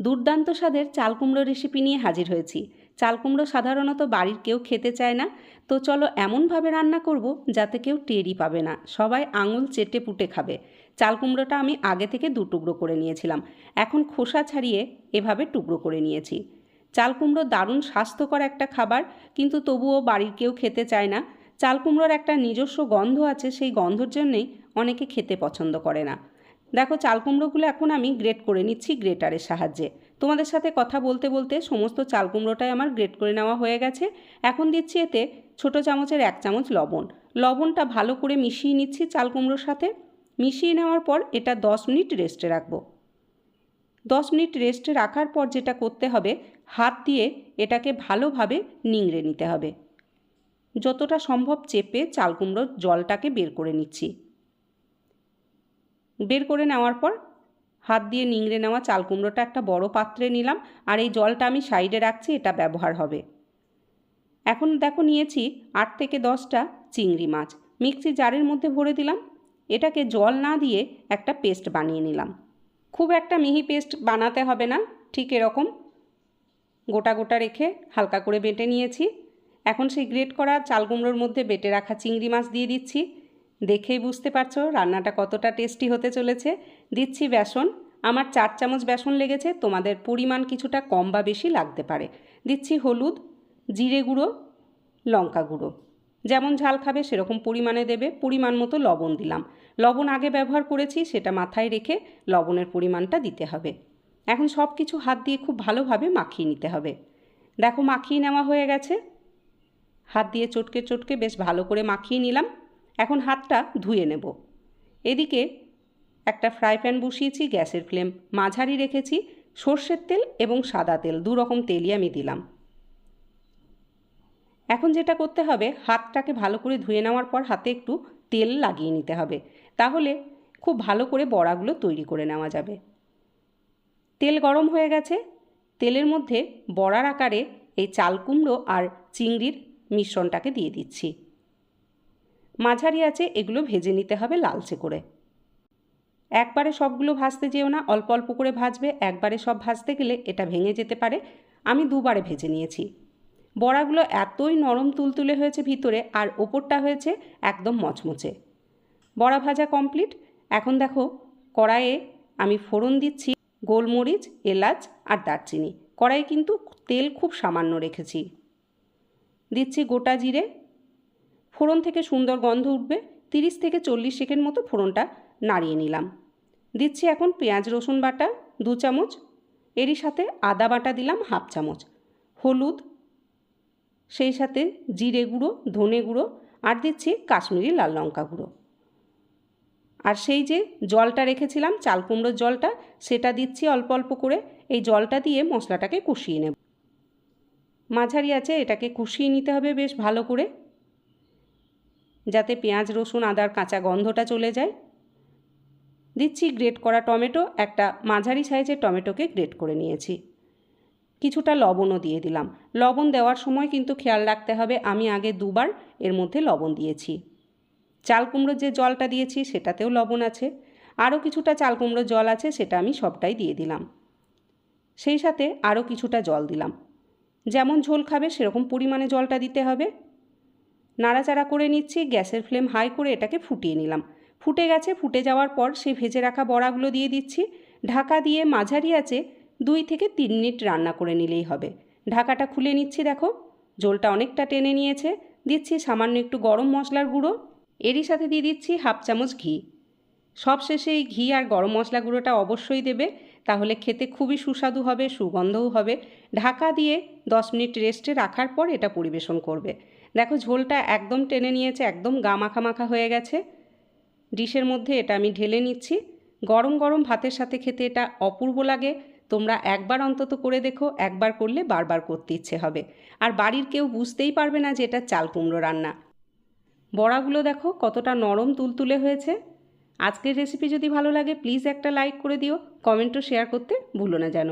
দুর্দান্ত স্বাদের চাল কুমড়ো রেসিপি নিয়ে হাজির হয়েছি। চাল কুমড়ো সাধারণত বাড়ির কেউ খেতে চায় না। তো চলো এমনভাবে রান্না করব যাতে কেউ টেরই পাবে না। সবাই আঙুল চেটে পুটে খাবে। চাল কুমড়োটা আমি আগে থেকে দু টুকরো করে নিয়েছিলাম। এখন খোসা ছাড়িয়ে এভাবে টুকরো করে নিয়েছি। চাল কুমড়ো দারুণ স্বাস্থ্যকর একটা খাবার, কিন্তু তবুও বাড়ির কেউ খেতে চায় না। চাল কুমড়োর একটা নিজস্ব গন্ধ আছে, সেই গন্ধর জন্যেই অনেকে খেতে পছন্দ করে না। দেখো, চাল কুমড়োগুলো এখন আমি গ্রেট করে নিচ্ছি গ্রেটারের সাহায্যে। তোমাদের সাথে কথা বলতে বলতে সমস্ত চাল কুমড়োটাই আমার গ্রেট করে নেওয়া হয়ে গেছে। এখন দিচ্ছি এতে ছোটো চামচের এক চামচ লবণ। লবণটা ভালো করে মিশিয়ে নিচ্ছি চাল কুমড়োর সাথে। মিশিয়ে নেওয়ার পর এটা দশ মিনিট রেস্টে রাখব। দশ মিনিট রেস্টে রাখার পর যেটা করতে হবে, হাত দিয়ে এটাকে ভালোভাবে নিংড়ে নিতে হবে। যতটা সম্ভব চেপে চাল কুমড়োর জলটাকে বের করে নিচ্ছি। বের করে নেওয়ার পর হাত দিয়ে নিংড়ে নেওয়া চাল কুমড়োটা একটা বড় পাত্রে নিলাম আর এই জলটা আমি সাইডে রাখছি, এটা ব্যবহার হবে। এখন দেখো নিয়েছি আট থেকে দশটা চিংড়ি মাছ। মিক্সি জারের মধ্যে ভরে দিলাম। এটাকে জল না দিয়ে একটা পেস্ট বানিয়ে নিলাম। খুব একটা মিহি পেস্ট বানাতে হবে না, ঠিক এরকম। গোটা গোটা রেখে হালকা করে বেটে নিয়েছি। এখন সেই গ্রেট করা চাল কুমড়োর মধ্যে বেটে রাখা চিংড়ি মাছ দিয়ে দিচ্ছি। দেখেই বুঝতে পারছ রান্নাটা কতটা টেস্টি হতে চলেছে। দিচ্ছি বেসন। আমার চার চামচ বেসন লেগেছে, তোমাদের পরিমাণ কিছুটা কম বা বেশি লাগতে পারে। দিচ্ছি হলুদ, জিরে গুঁড়ো, লঙ্কা গুঁড়ো। যেমন ঝাল খাবে সেরকম পরিমাণে দেবে, পরিমাণ মতো লবণ দিলাম। লবণ আগে ব্যবহার করেছি, সেটা মাথায় রেখে লবণের পরিমাণটা দিতে হবে। এখন সব কিছু হাত দিয়ে খুব ভালোভাবে মাখিয়ে নিতে হবে। দেখো মাখিয়ে নেওয়া হয়ে গেছে। হাত দিয়ে চটকে চটকে বেশ ভালো করে মাখিয়ে নিলাম। এখন হাতটা ধুয়ে নেব। এদিকে একটা ফ্রাই প্যান বসিয়েছি, গ্যাসের ফ্লেম মাঝারি রেখেছি, সর্ষের তেল এবং সাদা তেল, দু রকম তেলই আমি দিলাম। এখন যেটা করতে হবে, হাতটাকে ভালো করে ধুয়ে নেওয়ার পর হাতে একটু তেল লাগিয়ে নিতে হবে। তাহলে খুব ভালো করে বড়াগুলো তৈরি করে নেওয়া যাবে। তেল গরম হয়ে গেছে। তেলের মধ্যে বড়ার আকারে এই চাল কুমড়ো আর চিংড়ির মিশ্রণটাকে দিয়ে দিচ্ছি। মাঝারি আছে, এগুলো ভেজে নিতে হবে লালচে করে। একবারে সবগুলো ভাজতে যেও না, অল্প অল্প করে ভাজবে, একবারে সব ভাজতে গেলে এটা ভেঙে যেতে পারে। আমি দুবারে ভেজে নিয়েছি। বড়াগুলো এতই নরম তুলতুলে হয়েছে ভিতরে, আর ওপরটা হয়েছে একদম মচমচে। বড়া ভাজা কমপ্লিট। এখন দেখো, কড়াইয়ে আমি ফোড়ন দিচ্ছি, গোলমরিচ, এলাচ আর দারচিনি। কড়াইয়ে কিন্তু তেল খুব সামান্য রেখেছি। দিচ্ছি গোটা জিরে ফোড়ন থেকে সুন্দর গন্ধ উঠবে। তিরিশ থেকে চল্লিশ সেকেন্ড মতো ফোড়নটা নাড়িয়ে নিলাম। দিচ্ছি এখন পেঁয়াজ, রসুন বাটা, দু চামচ। এরই সাথে আদা বাটা দিলাম হাফ চামচ। হলুদ, সেই সাথে জিরে গুঁড়ো, ধনে গুঁড়ো আর দিচ্ছি কাশ্মীরি লাল লঙ্কা গুঁড়ো। আর সেই যে জলটা রেখেছিলাম, চাল কুমড়োর জলটা, সেটা দিচ্ছি অল্প অল্প করে। এই জলটা দিয়ে মশলাটাকে কষিয়ে নেব। মাঝারি আছে, এটাকে কষিয়ে নিতে হবে বেশ ভালো করে। যাতে পেঁয়াজ, রসুন, আদার কাঁচা গন্ধটা চলে যায়। দিচ্ছি গ্রেট করা টমেটো, একটা মাঝারি সাইজের টমেটোকে গ্রেট করে নিয়েছি। কিছুটা লবণও দিয়ে দিলাম। লবণ দেওয়ার সময় কিন্তু খেয়াল রাখতে হবে, আমি আগে দুবার এর মধ্যে লবণ দিয়েছি। চাল কুমড়োর যে জলটা দিয়েছি, সেটাতেও লবণ আছে। আরও কিছুটা চাল কুমড়োর জল আছে, সেটা আমি সবটাই দিয়ে দিলাম। সেই সাথে আরও কিছুটা জল দিলাম। যেমন ঝোল খাবে, সেরকম পরিমাণে জলটা দিতে হবে। নাড়াচাড়া করে নিচ্ছি, গ্যাসের ফ্লেম হাই করে এটাকে ফুটিয়ে নিলাম। ফুটে গেছে, ফুটে যাওয়ার পর সেই ভেজে রাখা বড়াগুলো দিয়ে দিচ্ছি। ঢাকা দিয়ে মাঝারি আছে, দুই থেকে তিন মিনিট রান্না করে নিলেই হবে। ঢাকাটা খুলে নিচ্ছি, দেখো। ঝোলটা অনেকটা টেনে নিয়েছে। দিচ্ছি সামান্য একটু গরম মশলার গুঁড়ো। এরই সাথে দিয়ে দিচ্ছি হাফ চামচ ঘি। সবশেষে এই ঘি আর গরম মশলা গুঁড়োটা অবশ্যই দেবে। তাহলে খেতে খুবই সুস্বাদু হবে, সুগন্ধও হবে। ঢাকা দিয়ে দশ মিনিট রেস্টে রাখার পর এটা পরিবেশন করবে। দেখো ঝোলটা একদম টেনে নিয়েছে, একদম গা মাখা মাখা হয়ে গেছে। ডিশের মধ্যে এটা আমি ঢেলে নিচ্ছি। গরম গরম ভাতের সাথে খেতে এটা অপূর্ব লাগে। তোমরা একবার অন্তত করে দেখো, একবার করলে বারবার করতে ইচ্ছে হবে। আর বাড়ির কেউ বুঝতেই পারবে না যে এটা চাল কুমড়ো রান্না। বড়াগুলো দেখো কতটা নরম তুলতুলে হয়েছে। আজকের রেসিপি যদি ভালো লাগে প্লিজ একটা লাইক করে দিও। কমেন্টও শেয়ার করতে ভুলো না যেন।